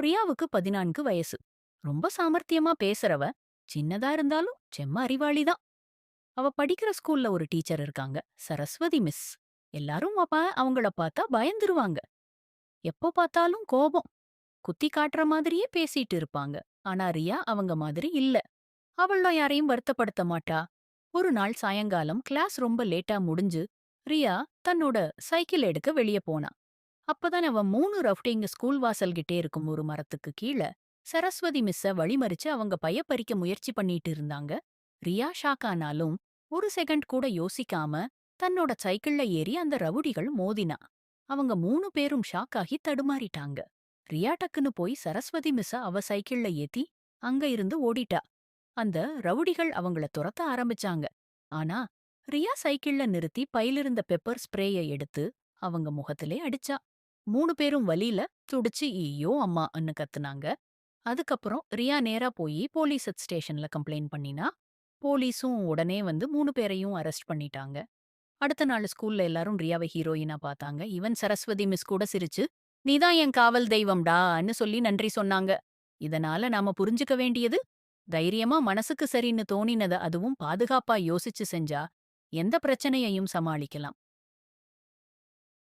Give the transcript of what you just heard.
ரியாவுக்கு பதினான்கு வயசு. ரொம்ப சாமர்த்தியமா பேசுறவ சின்னதா இருந்தாலும் செம்ம அறிவாளிதான் அவ படிக்கிற ஸ்கூல்ல ஒரு டீச்சர் இருக்காங்க சரஸ்வதி மிஸ். எல்லாரும் அப்ப அவங்கள பார்த்தா பயந்துருவாங்க. எப்போ பார்த்தாலும் கோபம். குத்தி காட்டுற மாதிரியே பேசிட்டு இருப்பாங்க. ஆனா ரியா அவங்க மாதிரி இல்ல. அவளும் யாரையும் வருத்தப்படுத்த மாட்டா. ஒரு நாள் சாயங்காலம் கிளாஸ் ரொம்ப லேட்டா முடிஞ்சு ரியா தன்னோட சைக்கிள் எடுக்க வெளியே போனா. அப்பதான் அவ மூணு ரவுட்டிங்க ஸ்கூல் வாசல்கிட்டே இருக்கும் ஒரு மரத்துக்கு கீழ. சரஸ்வதி மிஸ்ஸ வழிமறிச்சு அவங்க பைய பறிக்க முயற்சி பண்ணிட்டு இருந்தாங்க. ரியா ஷாக்கானாலும் ஒரு செகண்ட் கூட யோசிக்காம தன்னோட சைக்கிள்ல ஏறி அந்த ரவுடிகள் மோதினா. அவங்க மூணு பேரும் ஷாக்காகி தடுமாறிட்டாங்க. ரியா டக்குன்னு போய் சரஸ்வதி மிஸ்ஸ அவ சைக்கிள்ல ஏத்தி அங்க இருந்து ஓடிட்டா. அந்த ரவுடிகள் அவங்கள துரத்த ஆரம்பிச்சாங்க. ஆனா ரியா சைக்கிள்ல நிறுத்தி பையிலிருந்த பெப்பர் ஸ்ப்ரேய எடுத்து அவங்க முகத்திலே அடிச்சா. மூணு பேரும் வலியில துடிச்சு ஈயோ அம்மான்னு கத்துனாங்க. அதுக்கப்புறம் ரியா நேரா போய் போலீஸ் ஸ்டேஷன்ல கம்ப்ளைண்ட் பண்ணினா போலீஸும் உடனே வந்து மூணு பேரையும் அரெஸ்ட் பண்ணிட்டாங்க. அடுத்த நாள் ஸ்கூல்ல எல்லாரும் ரியாவை ஹீரோயினா பார்த்தாங்க ஈவன் சரஸ்வதி மிஸ் கூட சிரிச்சு நீதான் என் காவல் தெய்வம்டான்னு சொல்லி நன்றி சொன்னாங்க. இதனால நாம புரிஞ்சுக்க வேண்டியது தைரியமா மனசுக்கு சரின்னு தோணினத அதுவும் பாதுகாப்பா யோசிச்சு செஞ்சா எந்த பிரச்சனையையும் சமாளிக்கலாம்.